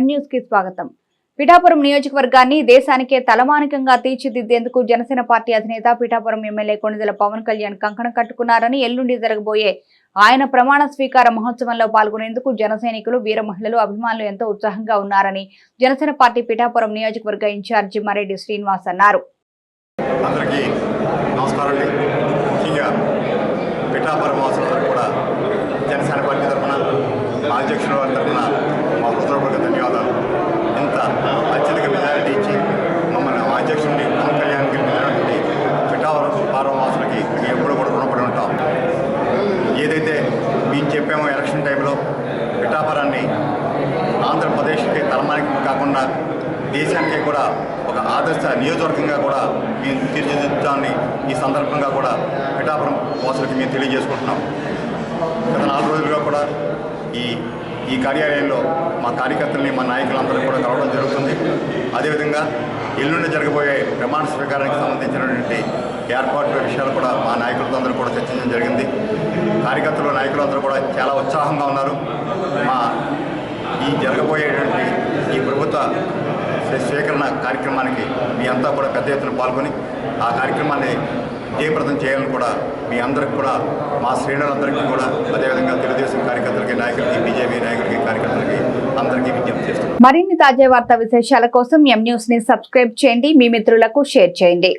న్యూస్కి స్వాగతం. పిఠాపురం నియోజకవర్గాన్ని దేశానికే తలమానికంగా తీర్చిదిద్దేందుకు జనసేన పార్టీ అధినేత పిఠాపురం ఎమ్మెల్యే కొణిదెల పవన్ కళ్యాణ్ కంకణం కట్టుకున్నారని ఎల్లుండి జరగబోయే ఆయన ప్రమాణ స్వీకార మహోత్సవంలో పాల్గొనేందుకు జనసైనికులు వీర మహిళలు అభిమానులు ఎంతో ఉత్సాహంగా ఉన్నారని జనసేన పార్టీ పిఠాపురం నియోజకవర్గ ఇన్ఛార్జి మరెడ్డి శ్రీనివాస్ అన్నారు. పిఠాపురం వాసులందరూ కూడా జనసేన పార్టీ తరఫున అధ్యక్షుల వారి తరఫున ఎలక్షన్ టైంలో పిఠాపురాన్ని ఆంధ్రప్రదేశ్కి తలమానికి కాకుండా దేశానికి కూడా ఒక ఆదర్శ నియోజకవర్గంగా కూడా మేము తీర్చిదిద్దామని ఈ సందర్భంగా కూడా పిఠాపురం వాసులకి మేము తెలియజేసుకుంటున్నాం. గత నాలుగు రోజులుగా కూడా ఈ ఈ కార్యాలయంలో మా కార్యకర్తల్ని మా నాయకులందరూ కూడా కలవడం జరుగుతుంది. అదేవిధంగా ఎల్లుండి జరగబోయే ప్రమాణ స్వీకారానికి సంబంధించినటువంటి ఏర్పాట్ల విషయాలు కూడా మా నాయకులతో అందరూ కూడా చర్చించడం జరిగింది. కార్యకర్తలు నాయకులందరూ కూడా చాలా ఉత్సాహంగా ఉన్నారు. మా ఈ జరగబోయేటువంటి ఈ ప్రభుత్వ స్వీకరణ కార్యక్రమానికి మీ అంతా కూడా పెద్ద ఎత్తున పాల్గొని ఆ కార్యక్రమాన్ని జయప్రదం చేయాలని కూడా మీ అందరికి కూడా మా శ్రేణులందరికీ కూడా అదేవిధంగా తెలుగుదేశం కార్యకర్తలకి నాయకులకి బీజేపీ నాయకులకి కార్యకర్తలకి అందరికీ విజ్ఞప్తి చేస్తున్నాం మరిన్ని తాజా వార్తా విశేషాల కోసం ఎం న్యూస్ని సబ్స్క్రైబ్ చేయండి. మీ మిత్రులకు షేర్ చేయండి.